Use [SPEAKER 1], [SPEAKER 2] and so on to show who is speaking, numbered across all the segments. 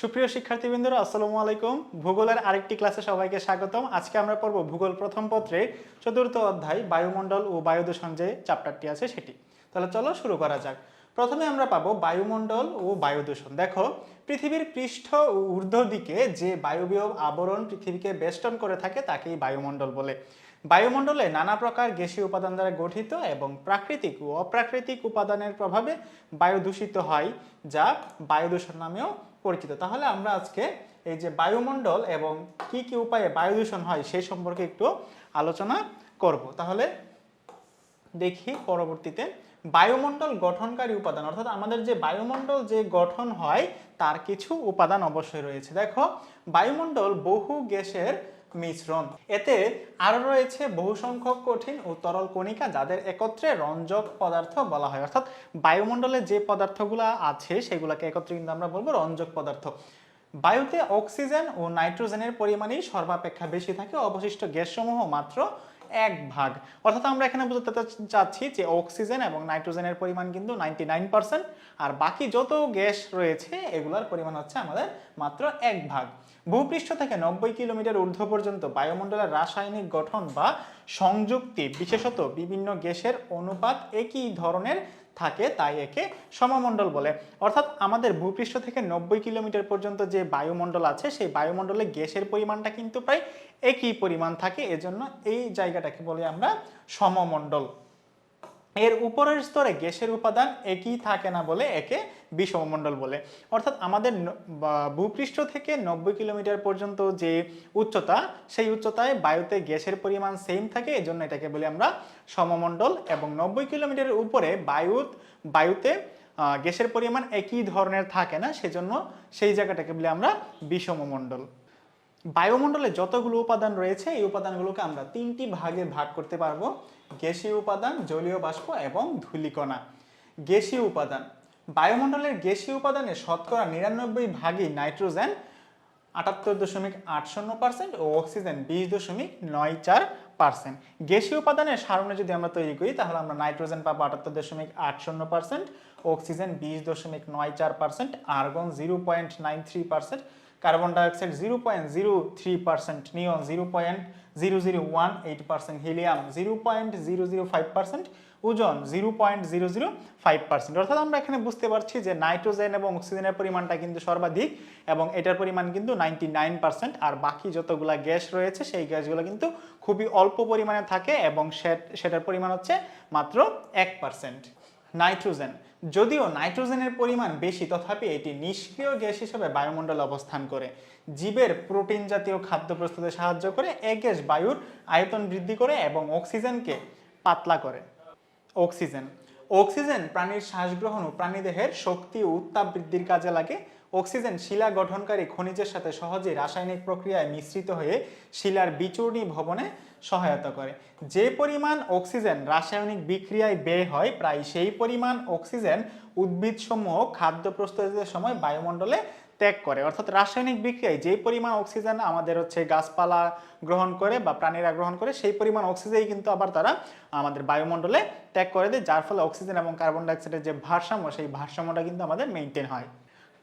[SPEAKER 1] সুপ্রিয় শিক্ষার্থীবৃন্দরা, আসসালামু আলাইকুম। ভূগোলের আরেকটি ক্লাসে সবাইকে স্বাগতম। আজকে আমরা পড়ব ভূগোল প্রথম পত্রে চতুর্থ অধ্যায়, বায়ুমণ্ডল ও বায়ুদূষণ যে চ্যাপ্টারটি আছে সেটি। তাহলে চলো শুরু করা যাক। প্রথমে আমরা পাবো বায়ুমণ্ডল ও বায়ুদূষণ। দেখো, পৃথিবীর পৃষ্ঠ ও ঊর্ধ্ব দিকে যে বায়ুবীয় আবরণ পৃথিবীকে বেষ্টন করে থাকে, তাকেই বায়ুমণ্ডল বলে। বায়ুমণ্ডলে নানা প্রকার গ্যাসীয় উপাদান দ্বারা গঠিত এবং প্রাকৃতিক ও অপ্রাকৃতিক উপাদানের প্রভাবে বায়ু দূষিত হয়, যা বায়ু দূষণ নামেও পরিচিত। তাহলে আমরা আজকে এই যে বায়ুমণ্ডল এবং কি কি উপায়ে বায়ু দূষণ হয় সেই সম্পর্কে একটু আলোচনা করব। তাহলে দেখি পরবর্তীতে বায়ুমণ্ডল গঠনকারী উপাদান, অর্থাৎ আমাদের যে বায়ুমণ্ডল যে গঠন হয়, তার কিছু উপাদান অবশ্যই রয়েছে। দেখো, বায়ুমণ্ডল বহু গ্যাসের মিশ্রণ। এতে আরও রয়েছে বহু সংখ্যক কঠিন ও তরল কণিকা যাদের একত্রে রঞ্জক পদার্থ বলা হয়। অর্থাৎ বায়ুমণ্ডলে যে পদার্থগুলো আছে, সেগুলোকে একত্রে কিন্তু আমরা বলব রঞ্জক পদার্থ। বায়ুতে অক্সিজেন ও নাইট্রোজেনের পরিমাণই সর্বাপেক্ষা বেশি থাকে, অবশিষ্ট গ্যাসসমূহ মাত্র এক ভাগ। অর্থাৎ আমরা এখানে বুঝতে চাচ্ছি যে অক্সিজেন এবং নাইট্রোজেনের পরিমাণ কিন্তু নাইনটি আর বাকি যত গ্যাস রয়েছে, এগুলোর পরিমাণ হচ্ছে আমাদের মাত্র এক ভাগ। ভূপৃষ্ঠ থেকে নব্বই কিলোমিটার ঊর্ধ্ব পর্যন্ত বায়ুমণ্ডলের রাসায়নিক গঠন বা সংযুক্তি, বিশেষত বিভিন্ন গ্যাসের অনুপাত একই ধরনের থাকে, তাই একে সমমণ্ডল বলে। অর্থাৎ আমাদের ভূপৃষ্ঠ থেকে নব্বই কিলোমিটার পর্যন্ত যে বায়ুমণ্ডল আছে, সেই বায়ুমণ্ডলে গ্যাসের পরিমাণটা কিন্তু প্রায় একই পরিমাণ থাকে। এজন্য এই জায়গাটাকে বলি আমরা সমমণ্ডল। এর উপরের স্তরে গ্যাসের উপাদান একই থাকে না বলে একে বিষমমণ্ডল বলে। অর্থাৎ আমাদের ভূপৃষ্ঠ থেকে নব্বই কিলোমিটার পর্যন্ত যে উচ্চতা, সেই উচ্চতায় বায়ুতে গ্যাসের পরিমাণ সেম থাকে, এজন্য এটাকে বলি আমরা সমমণ্ডল। এবং নব্বই কিলোমিটারের উপরে বায়ু বায়ুতে গ্যাসের পরিমাণ একই ধরনের থাকে না, সেজন্য সেই জায়গাটাকে বলি আমরা বিষমমণ্ডল বায়ুমণ্ডলে যতগুলো উপাদান রয়েছে, এই উপাদানগুলোকে আমরা তিনটি ভাগে ভাগ করতে পারব। গ্যাসীয় উপাদান, জলীয় বাষ্প এবং ধূলিকণা। গ্যাসীয় উপাদান বায়ুমণ্ডলের গ্যাসীয় উপাদানে শতকরা নিরানব্বই ভাগই নাইট্রোজেন, আটাত্তর দশমিক আট শূন্য পার্সেন্ট ও অক্সিজেন বিশ দশমিক নয় চার পার্সেন্ট। গ্যাসীয় উপাদানের সারণে যদি আমরা তৈরি করি, তাহলে আমরা নাইট্রোজেন পাবো আটাত্তর দশমিক আট শূন্য পার্সেন্ট, অক্সিজেন বিশ দশমিক নয় চার percent, argon zero point nine three percent carbon dioxide zero point zero three percent, neon zero point zero zero one eight percent, helium zero point zero zero five percent, ozone zero point zero zero five percent. অর্থাৎ আমরা এখানে বুঝতে পারছি যে nitrogen এবং অক্সিজেনের পরিমাণটা কিন্তু সর্বাধিক এবং এটার পরিমাণ কিন্তু নাইনটি নাইন পার্সেন্ট। আর বাকি যতগুলা গ্যাস রয়েছে, সেই গ্যাসগুলো কিন্তু খুবই অল্প পরিমাণে থাকে এবং সেটার পরিমাণ হচ্ছে মাত্র এক পার্সেন্ট। নাইট্রোজেন। যদিও নাইট্রোজেনের পরিমাণ বেশি, তথাপি এটি নিষ্ক্রিয় গ্যাস হিসেবে বায়ুমণ্ডলে অবস্থান করে। জীবের প্রোটিন জাতীয় খাদ্য প্রস্তুতে সাহায্য করে, এ গ্যাস বায়ুর আয়তন বৃদ্ধি করে এবং অক্সিজেনকে পাতলা করে। অক্সিজেন। অক্সিজেন প্রাণীর শ্বাসগ্রহণ ও প্রাণীদেহের শক্তি ও উত্তাপ বৃদ্ধির কাজে লাগে। অক্সিজেন শিলা গঠনকারী খনিজের সাথে সহজে রাসায়নিক প্রক্রিয়ায় মিশ্রিত হয়ে শিলার বিচূর্ণী ভবনে সহায়তা করে। যে পরিমাণ অক্সিজেন রাসায়নিক বিক্রিয়ায় ব্যয় হয়, প্রায় সেই পরিমাণ অক্সিজেন উদ্ভিদসমূহ খাদ্য প্রস্তুতের সময় বায়ুমণ্ডলে ত্যাগ করে। অর্থাৎ রাসায়নিক বিক্রিয়ায় যে পরিমাণ অক্সিজেন আমাদের হচ্ছে গাছপালা গ্রহণ করে বা প্রাণীরা গ্রহণ করে, সেই পরিমাণ অক্সিজেনই কিন্তু আবার তারা আমাদের বায়ুমণ্ডলে ত্যাগ করে দেয়, যার ফলে অক্সিজেন এবং কার্বন ডাইঅক্সাইডের যে ভারসাম্য, সেই ভারসাম্যটা কিন্তু আমাদের মেনটেন হয়।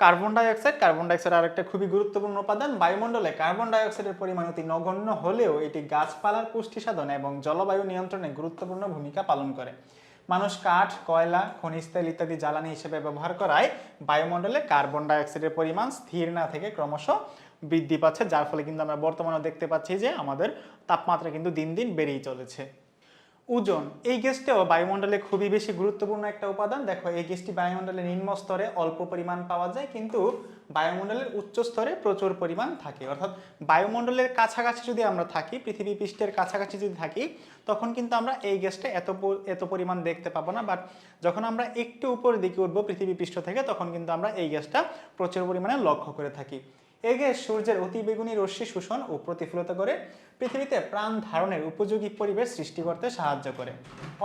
[SPEAKER 1] কার্বন ডাইঅক্সাইড কার্বন ডাইঅক্সাইড আরেকটা খুবই গুরুত্বপূর্ণ উপাদান, বায়ুমণ্ডলে কার্বন ডাইঅক্সাইডের পরিমাণ অতি নগণ্য হলেও এটি গাছপালার পুষ্টি সাধন এবং জলবায়ু নিয়ন্ত্রণে গুরুত্বপূর্ণ ভূমিকা পালন করে। মানুষ কাঠ, কয়লা, খনিজ তেল ইত্যাদি জ্বালানি হিসেবে ব্যবহার করায় বায়ুমণ্ডলে কার্বন ডাইঅক্সাইডের পরিমাণ স্থির না থেকে ক্রমশ বৃদ্ধি পাচ্ছে, যার ফলে কিন্তু আমরা বর্তমানে দেখতে পাচ্ছি যে আমাদের তাপমাত্রা কিন্তু দিন দিন বেড়েই চলেছে। ওজন, এই গ্যাসটাও বায়ুমণ্ডলে খুবই বেশি গুরুত্বপূর্ণ একটা উপাদান। দেখো, এই গ্যাসটি বায়ুমণ্ডলের নিম্ন স্তরে অল্প পরিমাণ পাওয়া যায়, কিন্তু বায়ুমণ্ডলের উচ্চ স্তরে প্রচুর পরিমাণ থাকে। অর্থাৎ বায়ুমণ্ডলের কাছাকাছি যদি আমরা থাকি, পৃথিবী পৃষ্ঠের কাছাকাছি যদি থাকি, তখন কিন্তু আমরা এই গ্যাসটা এত এত পরিমাণ দেখতে পাবো না। বাট যখন আমরা একটু উপরের দিকে উঠবো পৃথিবী পৃষ্ঠ থেকে, তখন কিন্তু আমরা এই গ্যাসটা প্রচুর পরিমাণে লক্ষ্য করে থাকি। এই গ্যাস সূর্যের অতিবেগুনি রশ্মি শোষণ ও প্রতিফলিত করে পৃথিবীতে প্রাণ ধারণের উপযোগী পরিবেশ সৃষ্টি করতে সাহায্য করে।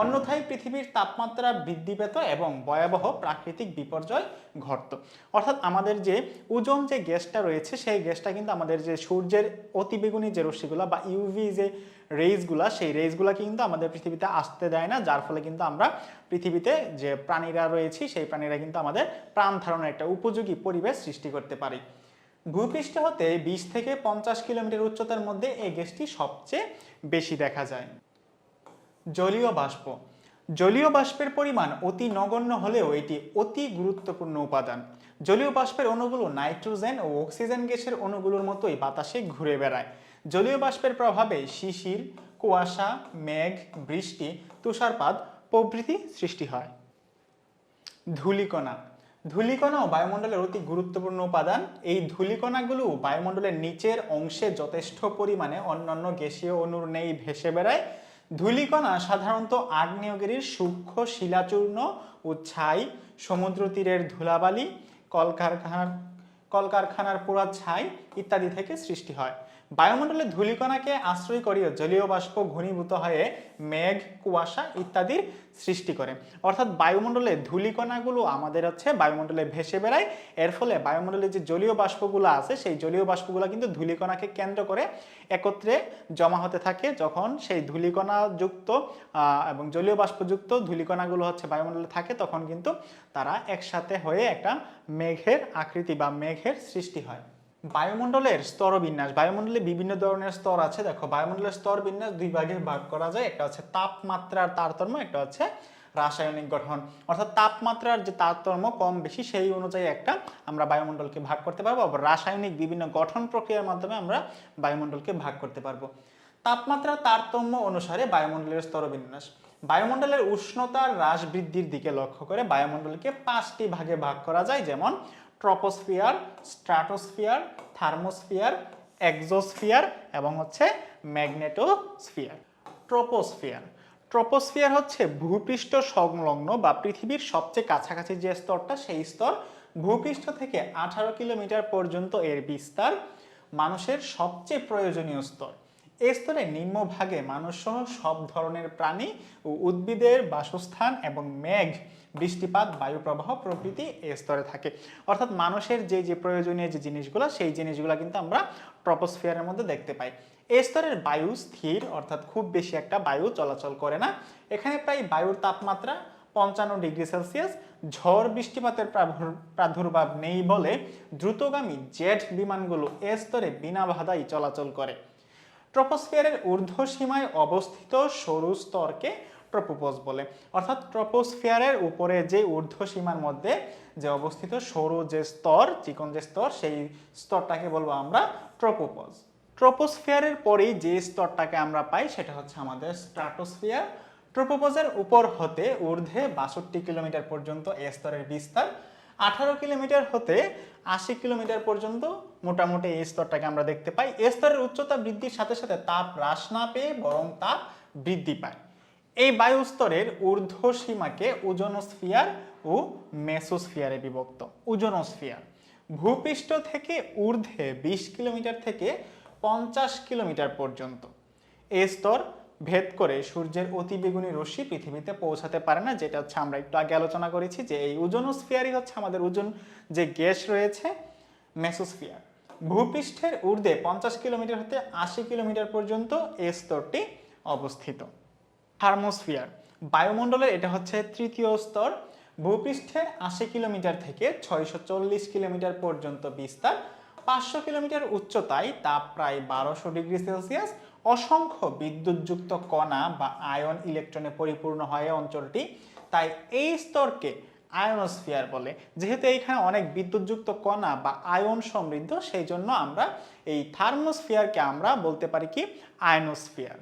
[SPEAKER 1] অন্যথায় পৃথিবীর তাপমাত্রা বৃদ্ধি পেত এবং ভয়াবহ প্রাকৃতিক বিপর্যয় ঘটত। অর্থাৎ আমাদের যে ওজন যে গ্যাসটা রয়েছে, সেই গ্যাসটা কিন্তু আমাদের যে সূর্যের অতিবেগুনি যে রশ্মিগুলো বা ইউভি যে রেইসগুলা সেই রেইসগুলা কিন্তু আমাদের পৃথিবীতে আসতে দেয় না। যার ফলে কিন্তু আমরা পৃথিবীতে যে প্রাণীরা রয়েছি, সেই প্রাণীরা কিন্তু আমাদের প্রাণ ধারণের একটা উপযোগী পরিবেশ সৃষ্টি করতে পারি। ভূপৃষ্ঠ হতে বিশ থেকে পঞ্চাশ কিলোমিটার উচ্চতার মধ্যে এই গ্যাসটি সবচেয়ে বেশি দেখা যায়। জলীয় বাষ্প। জলীয় বাষ্পের পরিমাণ অতি নগণ্য হলেও এটি অতি গুরুত্বপূর্ণ উপাদান। জলীয় বাষ্পের অণুগুলো নাইট্রোজেন ও অক্সিজেন গ্যাসের অণুগুলোর মতোই বাতাসে ঘুরে বেড়ায়। জলীয় বাষ্পের প্রভাবে শিশির, কুয়াশা, মেঘ, বৃষ্টি, তুষারপাত প্রভৃতি সৃষ্টি হয়। ধূলিকণা। ধূলিকণাও বায়ুমণ্ডলের অতি গুরুত্বপূর্ণ উপাদান। এই ধূলিকণাগুলো বায়ুমণ্ডলের নিচের অংশে যথেষ্ট পরিমাণে অন্যান্য গ্যাসীয় অণুর নেই ভেসে বেড়ায়। ধূলিকণা সাধারণত আগ্নেয়গিরির সূক্ষ্ম শিলাচূর্ণ ও ছাই, সমুদ্র তীরের ধুলাবালি, কলকারখানার কলকারখানার পোড়া ছাই ইত্যাদি থেকে সৃষ্টি হয়। বায়ুমণ্ডলের ধূলিকণাকে আশ্রয় করিয়ে জলীয় বাষ্প ঘনীভূত হয়ে মেঘ, কুয়াশা ইত্যাদির সৃষ্টি করে। অর্থাৎ বায়ুমণ্ডলে ধূলিকণাগুলো আমাদের হচ্ছে বায়ুমণ্ডলে ভেসে বেড়ায়। এর ফলে বায়ুমণ্ডলে যে জলীয় বাষ্পগুলো আছে, সেই জলীয় বাষ্পগুলো কিন্তু ধূলিকণাকে কেন্দ্র করে একত্রে জমা হতে থাকে। যখন সেই ধূলিকণা যুক্ত এবং জলীয় বাষ্পযুক্ত ধূলিকণাগুলো হচ্ছে বায়ুমণ্ডলে থাকে, তখন কিন্তু তারা একসাথে হয়ে একটা মেঘের আকৃতি বা মেঘের সৃষ্টি হয়। বায়ুমণ্ডলের স্তরবিন্যাস, বায়ুমণ্ডলে বিভিন্ন ধরনের স্তর আছে, দেখো বায়ুমণ্ডলের স্তর বিন্যাস দুই ভাগে ভাগ করা যায়, একটা হচ্ছে তাপমাত্রার তারতম্য, একটা হচ্ছে রাসায়নিক গঠন। অর্থাৎ তাপমাত্রার যে তারতম্য কম বেশি, সেই অনুযায়ী একটা আমরা বায়ুমণ্ডলকে ভাগ করতে পারব, আবার রাসায়নিক বিভিন্ন গঠন প্রক্রিয়ার মাধ্যমে আমরা বায়ুমণ্ডলকে ভাগ করতে পারব। তাপমাত্রার তারতম্য অনুসারে বায়ুমণ্ডলের স্তরবিন্যাস। বায়ুমণ্ডলের উষ্ণতার হ্রাস বৃদ্ধির দিকে লক্ষ্য করে বায়ুমণ্ডলকে পাঁচটি ভাগে ভাগ করা যায়, যেমন ট্রপোস্ফিয়ার স্ট্রাটোস্ফিয়ার থার্মোস্ফিয়ার এক্সোস্ফিয়ার এবং হচ্ছে ম্যাগনেটোস্ফিয়ার ট্রপোস্ফিয়ার ট্রপোস্ফিয়ার হচ্ছে ভূপৃষ্ঠ সংলগ্ন বা পৃথিবীর সবচেয়ে কাছাকাছি যে স্তরটা, সেই স্তর ভূপৃষ্ঠ থেকে আঠারো কিলোমিটার পর্যন্ত এর বিস্তার মানুষের সবচেয়ে প্রয়োজনীয় স্তর। এই স্তরে নিম্নভাগে মানুষ সহ সব ধরনের প্রাণী ও উদ্ভিদের বাসস্থান এবং মেঘ, বৃষ্টিপাত বায়ু প্রবাহ প্রভৃতি এই স্তরে থাকে। অর্থাৎ মানুষের যে যে প্রয়োজনীয় যে জিনিসগুলো, সেই জিনিসগুলো কিন্তু আমরা ট্রপোস্ফিয়ারের মধ্যে দেখতে পাই। এই স্তরের বায়ু স্থির, অর্থাৎ খুব বেশি একটা বায়ু চলাচল করে না। এখানে প্রায় বায়ুর তাপমাত্রা পঞ্চান্ন ডিগ্রি সেলসিয়াস। ঝড় বৃষ্টিপাতের প্রাদুর্ভাব নেই বলে দ্রুতগামী জেট বিমানগুলো এ স্তরে বিনা বাধাই চলাচল করে। ট্রপোস্ফিয়ারের ঊর্ধ্বসীমায় অবস্থিত সরু স্তরকে ট্রপোপজ বলে। অর্থাৎ ট্রপোস্ফিয়ারের উপরে যে ঊর্ধ্বসীমার মধ্যে যে অবস্থিত সরু যে স্তর, চিকন যে স্তর, সেই স্তরটাকে বলব আমরা ট্রপোপজ। ট্রপোস্ফিয়ারের পরেই যে স্তরটাকে আমরা পাই সেটা হচ্ছে আমাদের স্ট্রাটোস্ফিয়ার ট্রপোপজের উপর হতে ঊর্ধ্বে বাষট্টি কিলোমিটার পর্যন্ত এ স্তরের বিস্তার আঠারো কিলোমিটার হতে আশি কিলোমিটার পর্যন্ত মোটামুটি এই স্তরটাকে আমরা দেখতে পাই। এই স্তরের উচ্চতা বৃদ্ধির সাথে সাথে তাপ হ্রাস না পেয়ে বরং তাপ বৃদ্ধি পায়। এই বায়ু স্তরের ঊর্ধ্ব সীমাকে ওজোনোস্ফিয়ার ও মেসোস্ফিয়ারে বিভক্ত। ওজোনোস্ফিয়ার। ভূপৃষ্ঠ থেকে ঊর্ধ্বে বিশ কিলোমিটার থেকে পঞ্চাশ কিলোমিটার পর্যন্ত। এই স্তর ভেদ করে সূর্যের অতিবেগুনি রশ্মি পৃথিবীতে পৌঁছাতে পারে না, যেটা হচ্ছে আমরা একটু আগে আলোচনা করেছি যে এই ওজোনোস্ফিয়ারই হচ্ছে আমাদের ওজন যে গ্যাস রয়েছে, মেসোস্ফিয়ার। ভূপৃষ্ঠের ঊর্ধ্বে পঞ্চাশ কিলোমিটার হতে আশি কিলোমিটার পর্যন্ত এই স্তরটি অবস্থিত। থার্মোস্ফিয়ার, বায়ুমণ্ডলের এটা হচ্ছে তৃতীয় স্তর, ভূপৃষ্ঠের আশি কিলোমিটার থেকে ছয়শো চল্লিশ কিলোমিটার পর্যন্ত বিস্তার, পাঁচশো কিলোমিটার উচ্চতায় তাপ প্রায় বারোশো ডিগ্রি সেলসিয়াস অসংখ্য বিদ্যুৎযুক্ত কণা বা আয়ন ইলেকট্রনে পরিপূর্ণ হয় অঞ্চলটি। তাই এই স্তরকে আয়নোস্ফিয়ার বলে। যেহেতু এইখানে অনেক বিদ্যুৎযুক্ত কণা বা আয়ন সমৃদ্ধ সেই জন্য আমরা এই থার্মোস্ফিয়ারকে আমরা বলতে পারি কি? আয়নোস্ফিয়ার।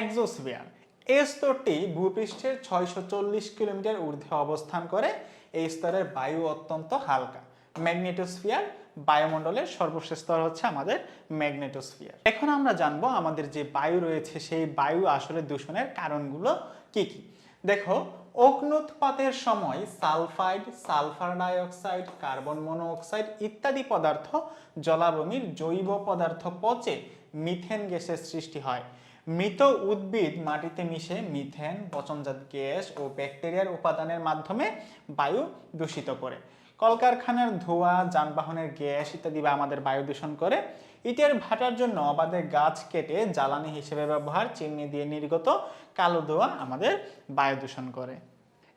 [SPEAKER 1] এক্সোস্ফিয়ার। এই স্তরটি ভূপৃষ্ঠের ছয়শো চল্লিশ কিলোমিটার ঊর্ধ্বে অবস্থান করে। এই স্তরের বায়ু অত্যন্ত হালকা। ম্যাগনেটোস্ফিয়ার বায়ুমণ্ডলের সর্বশেষ স্তর হচ্ছে আমাদের ম্যাগনেটোস্ফিয়ার। এখন আমরা জানব আমাদের যে বায়ু রয়েছে, সেই বায়ু আসলে দূষণের কারণগুলো কি কি? দেখো, অগ্নুৎপাতের সময় sulphide, sulphur dioxide, carbon monoxide ইত্যাদি পদার্থ জলাভূমির জৈব পদার্থ পচে মিথেন গ্যাসের সৃষ্টি হয়। মৃত উদ্ভিদ মাটিতে মিশে মিথেন, পচনজাত গ্যাস ও ব্যাকটেরিয়ার উপাদানের মাধ্যমে বায়ু দূষিত করে। কলকারখানার ধোঁয়া, যানবাহনের গ্যাস ইত্যাদি বা আমাদের বায়ু দূষণ করে ইটের ভাটার জন্য অবাধে গাছ কেটে জ্বালানি হিসেবে ব্যবহার, চিমনি দিয়ে নির্গত কালো ধোঁয়া আমাদের বায়ু দূষণ করে।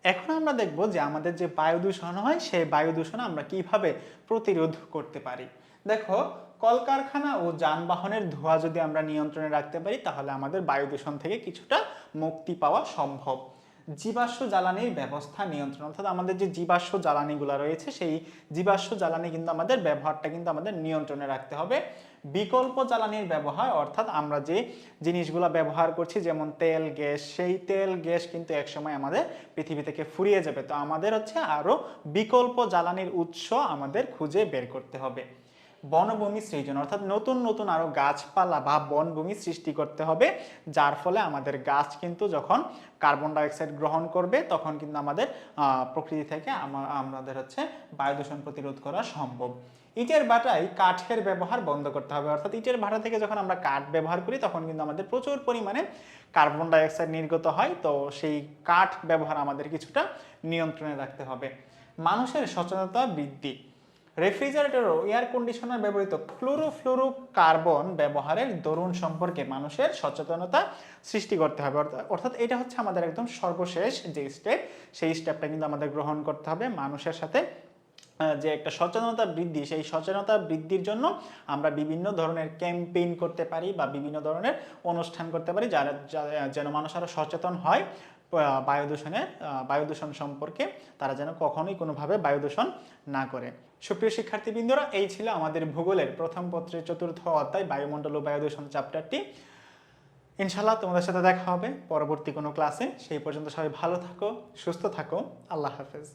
[SPEAKER 1] এখন আমরা দেখব যে আমাদের যে বায়ু দূষণ হয়, সেই বায়ু দূষণ আমরা কীভাবে প্রতিরোধ করতে পারি। দেখো, কলকারখানা ও যানবাহনের ধোঁয়া যদি আমরা নিয়ন্ত্রণে রাখতে পারি, তাহলে আমাদের বায়ু দূষণ থেকে কিছুটা মুক্তি পাওয়া সম্ভব। জীবাশ্ম জ্বালানির ব্যবস্থা নিয়ন্ত্রণ, অর্থাৎ আমাদের যে জীবাশ্ম জ্বালানিগুলো রয়েছে, সেই জীবাশ্ম জ্বালানি কিন্তু আমাদের ব্যবহারটা কিন্তু আমাদের নিয়ন্ত্রণে রাখতে হবে। বিকল্প জ্বালানির ব্যবহার, অর্থাৎ আমরা যে জিনিসগুলো ব্যবহার করছি, যেমন তেল, গ্যাস, সেই তেল, গ্যাস কিন্তু একসময় আমাদের পৃথিবী থেকে ফুরিয়ে যাবে। তো আমাদের হচ্ছে আরও বিকল্প জ্বালানির উৎস আমাদের খুঁজে বের করতে হবে। বনভূমি সৃজন, অর্থাৎ নতুন নতুন আরও গাছপালা বা বনভূমি সৃষ্টি করতে হবে, যার ফলে আমাদের গাছ কিন্তু যখন কার্বন ডাইঅক্সাইড গ্রহণ করবে, তখন কিন্তু আমাদের প্রকৃতি থেকে আমাদের হচ্ছে বায়ু দূষণ প্রতিরোধ করা সম্ভব। ইটের ভাটায় কাঠের ব্যবহার বন্ধ করতে হবে, অর্থাৎ ইটের ভাটা থেকে যখন আমরা কাঠ ব্যবহার করি, তখন কিন্তু আমাদের প্রচুর পরিমাণে কার্বন ডাইঅক্সাইড নির্গত হয়, তো সেই কাঠ ব্যবহার আমাদের কিছুটা নিয়ন্ত্রণে রাখতে হবে। মানুষের সচেতনতা বৃদ্ধি। রেফ্রিজারেটর ও এয়ার কন্ডিশনার ব্যবহৃত ক্লোরোফ্লোরো কার্বন ব্যবহারের দরুন সম্পর্কে মানুষের সচেতনতা সৃষ্টি করতে হবে। অর্থাৎ- এটা হচ্ছে আমাদের একদম সর্বশেষ যে স্টেপ সেই স্টেপটা কিন্তু আমাদের গ্রহণ করতে হবে মানুষের সাথে। যে একটা সচেতনতা বৃদ্ধি, সেই সচেতনতা বৃদ্ধির জন্য আমরা বিভিন্ন ধরনের ক্যাম্পেইন করতে পারি বা বিভিন্ন ধরনের অনুষ্ঠান করতে পারি যারা যেন মানুষ আরও সচেতন হয় বায়ু দূষণের বায়ু দূষণ সম্পর্কে তারা যেন কখনোই কোনোভাবে বায়ু দূষণ না করে। সুপ্রিয় শিক্ষার্থীবৃন্দরা, এই ছিল আমাদের ভূগোলের প্রথম পত্রের চতুর্থ অধ্যায়, বায়ুমণ্ডল ও বায়ু দূষণ চ্যাপ্টারটি ইনশাল্লাহ তোমাদের সাথে দেখা হবে পরবর্তী কোনো ক্লাসে সেই পর্যন্ত সবাই ভালো থাকো, সুস্থ থাকো। আল্লাহ হাফেজ।